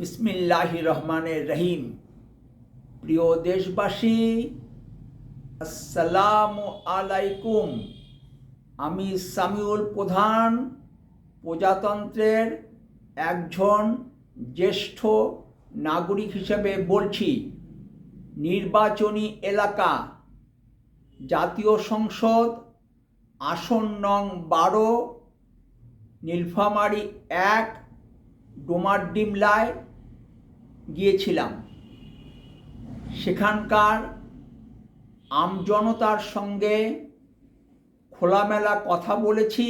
বিসমিল্লাহ রহমানের রহিম প্রিয় দেশবাসী, আসসালামু আলাইকুম। আমি সামিউল প্রধান, প্রজাতন্ত্রের একজন জ্যেষ্ঠ নাগরিক হিসেবে বলছি, নির্বাচনী এলাকা, জাতীয় সংসদ, আসন নং বারো, নীলফামারী এক ডোমারডিমলায় গিয়েছিলাম। সেখানকার আমজনতার সঙ্গে খোলামেলা কথা বলেছি,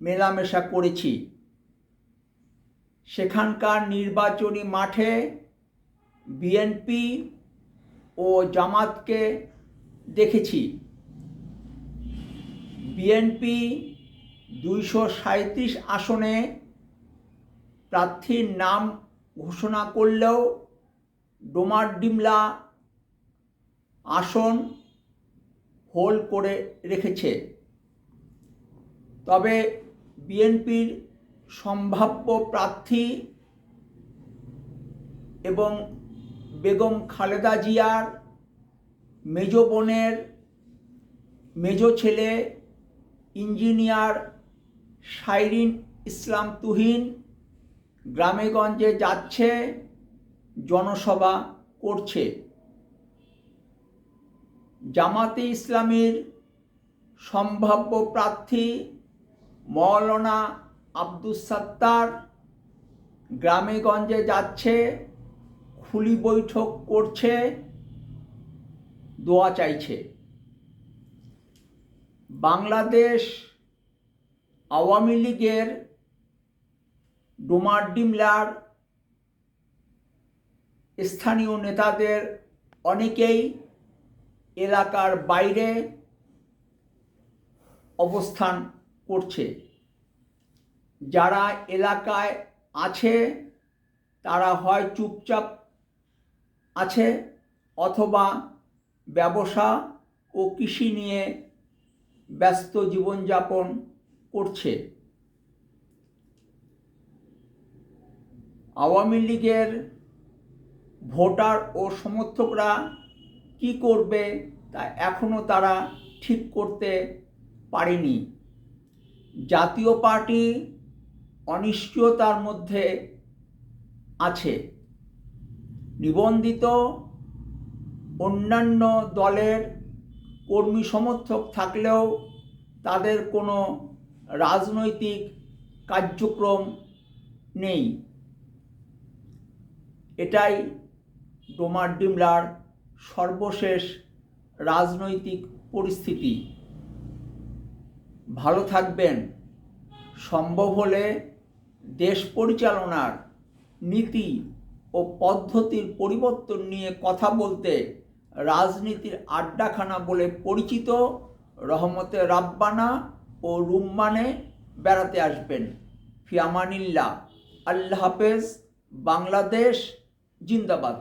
মেলামেশা করেছি। সেখানকার নির্বাচনী মাঠে বিএনপি ও জামাতকে দেখেছি। বিএনপি দুইশো সাঁত্রিশ আসনে প্রার্থীর নাম ঘোষণা করলেও ডোমারডিমলা আসন হোল করে রেখেছে। তবে বিএনপির সম্ভাব্য প্রার্থী এবং বেগম খালেদা জিয়ার মেজ বোনের মেজ ছেলে ইঞ্জিনিয়ার সাইরিন ইসলাম তুহিন গ্রামেগঞ্জে যাচ্ছে, জনসভা করছে। জামাতে ইসলামীর সম্ভাব্য প্রার্থী মৌলানা আব্দুস সাত্তার গ্রামেগঞ্জে যাচ্ছে, খুলি বৈঠক করছে, দোয়া চাইছে। বাংলাদেশ আওয়ামী লীগের ডোমারডিমলার স্থানীয় নেতাদের অনেকেই এলাকার বাইরে অবস্থান করছে। যারা এলাকায় আছে, তারা হয় চুপচাপ আছে অথবা ব্যবসা ও কৃষি নিয়ে ব্যস্ত জীবনযাপন করছে। আওয়ামী লীগের ভোটার ও সমর্থকরা কি করবে তা এখনও তারা ঠিক করতে পারেনি। জাতীয় পার্টি অনিশ্চয়তার মধ্যে আছে। নিবন্ধিত অন্যান্য দলের কর্মী সমর্থক থাকলেও তাদের কোনো রাজনৈতিক কার্যক্রম নেই। এটাই ডোমার ডিমলার সর্বশেষ রাজনৈতিক পরিস্থিতি। ভালো থাকবেন। সম্ভব হলে দেশ পরিচালনার নীতি ও পদ্ধতির পরিবর্তন নিয়ে কথা বলতে রাজনীতির আড্ডাখানা বলে পরিচিত রহমতে রাব্বানা ও রুম্মানে বেড়াতে আসবেন। ফিয়ামানিল্লা আল্লাহ হাফেজ। বাংলাদেশ জিন্দাবাদ।